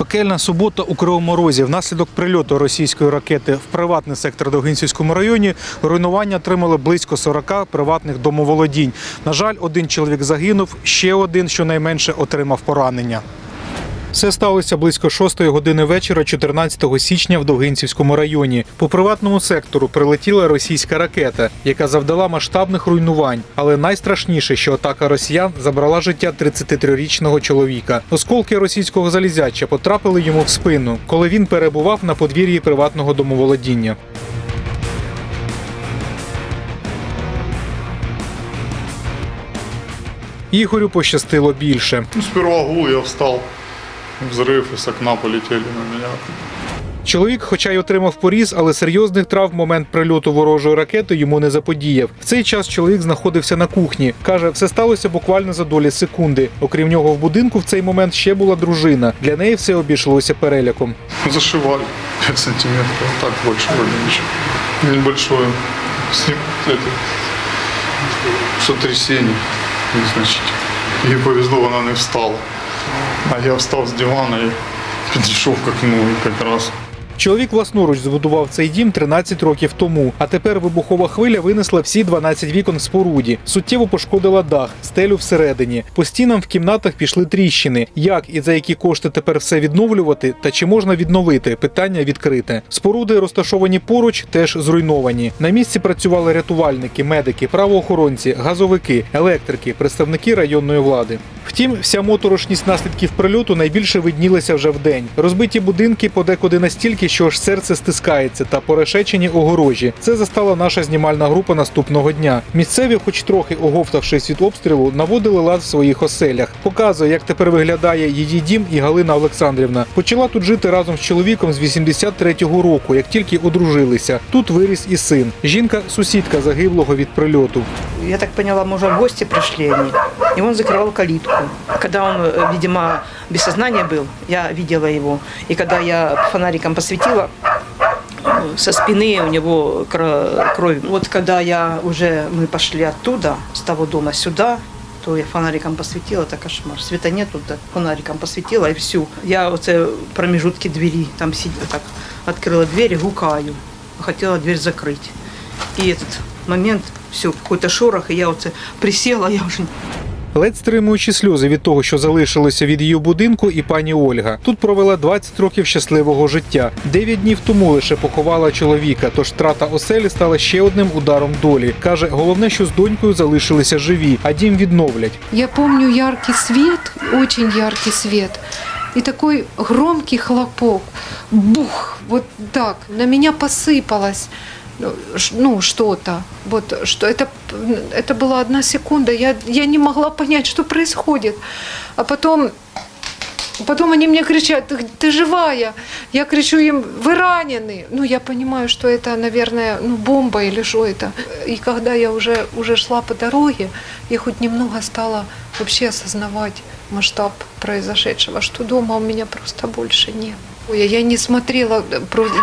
Пекельна субота у Кривому Розі. Внаслідок прильоту російської ракети в приватний сектор Довгинцівському районі руйнування отримали близько 40 приватних домоволодінь. На жаль, один чоловік загинув, ще один щонайменше отримав поранення. Все сталося близько 6 години вечора, 14 січня в Довгинцівському районі. По приватному сектору прилетіла російська ракета, яка завдала масштабних руйнувань. Але найстрашніше, що атака росіян забрала життя 33-річного чоловіка. Осколки російського залізяча потрапили йому в спину, коли він перебував на подвір'ї приватного домоволодіння. Ігорю пощастило більше. Сперва гул, я встал. Взрыв, и с окна полетели на меня. Чоловік, хоча й отримав поріз, але серйозних травм в момент прильоту ворожої ракети йому не заподіяв. В цей час чоловік знаходився на кухні. каже, все сталося буквально за долі секунди. Окрім нього, в будинку в цей момент ще була дружина. Для неї все обійшлося переляком. Зашивали 5 сантиметров, а так больше вроде ничего. Небольшое. Сним, это, сотрясение незначительное. Ей повезло, она не встала. А я встал с дивана и подошел к окну и как раз Чоловік власноруч збудував цей дім 13 років тому. А тепер вибухова хвиля винесла всі 12 вікон в споруді. Суттєво пошкодила дах, стелю всередині. По стінам в кімнатах пішли тріщини. Як і за які кошти тепер все відновлювати, та чи можна відновити? Питання відкрите. Споруди, розташовані поруч, теж зруйновані. На місці працювали рятувальники, медики, правоохоронці, газовики, електрики, представники районної влади. Втім, вся моторошність наслідків прильоту найбільше виднілася вже вдень. Розбиті будинки подекуди настільки, що аж серце стискається, та порешечені огорожі. Це застала наша знімальна група наступного дня. Місцеві, хоч трохи оговтавшись від обстрілу, наводили лад в своїх оселях. Показує, як тепер виглядає її дім і Галина Олександрівна. Почала тут жити разом з чоловіком з 83-го року, як тільки одружилися. Тут виріс і син. Жінка сусідка загиблого від прильоту. Я так поняла, может, в гости пришли они. И он закрывал калитку. Когда он, э, видимо, без сознания был, я видела его. И когда я фонариком посветила, э, со спины у него кро- кровь. Вот когда я уже, мы пошли оттуда, с того дома сюда, то я фонариком посветила, это кошмар. Света нету, да, фонариком посветила и все. Я оце промежутки двери, там сидела, так, открыла дверь и гукаю. Хотела дверь закрыть. И этот момент, все, какой-то шорох, и я оце присела, я уже Ледь стримуючи сльози від того, що залишилося від її будинку, і пані Ольга тут провела 20 років щасливого життя. Дев'ять днів тому лише поховала чоловіка. Тож втрата оселі стала ще одним ударом долі. каже, головне, що з донькою залишилися живі, а дім відновлять. Я помню яркий свет, очень яркий свет. И такой громкий хлопок. Бух! Вот так. На меня посыпалось ну, что-то. Вот что это, это была одна секунда. Я, я не могла понять, что происходит. А потом Потом они мне кричат, ты, ты живая. Я кричу им, вы ранены. Ну, я понимаю, что это, наверное, ну, бомба или что это. И когда я уже, уже шла по дороге, я хоть немного стала вообще осознавать масштаб произошедшего, что дома у меня просто больше нет. Ой, Я не смотрела,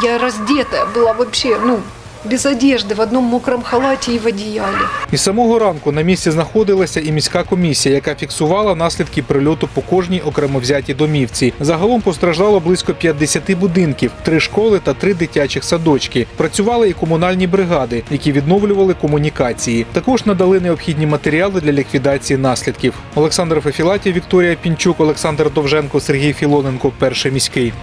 я раздетая была вообще, ну, без одежды, в одном мокром халате и в одеяле. Із самого ранку на місці знаходилася і міська комісія, яка фіксувала наслідки прильоту по кожній окремо взятій домівці. Загалом постраждало близько 50 будинків, три школи та три дитячих садочки. Працювали і комунальні бригади, які відновлювали комунікації. Також надали необхідні матеріали для ліквідації наслідків. Олександр Фефілатів, Вікторія Пінчук, Олександр Довженко, Сергій Філоненко. Перший міський.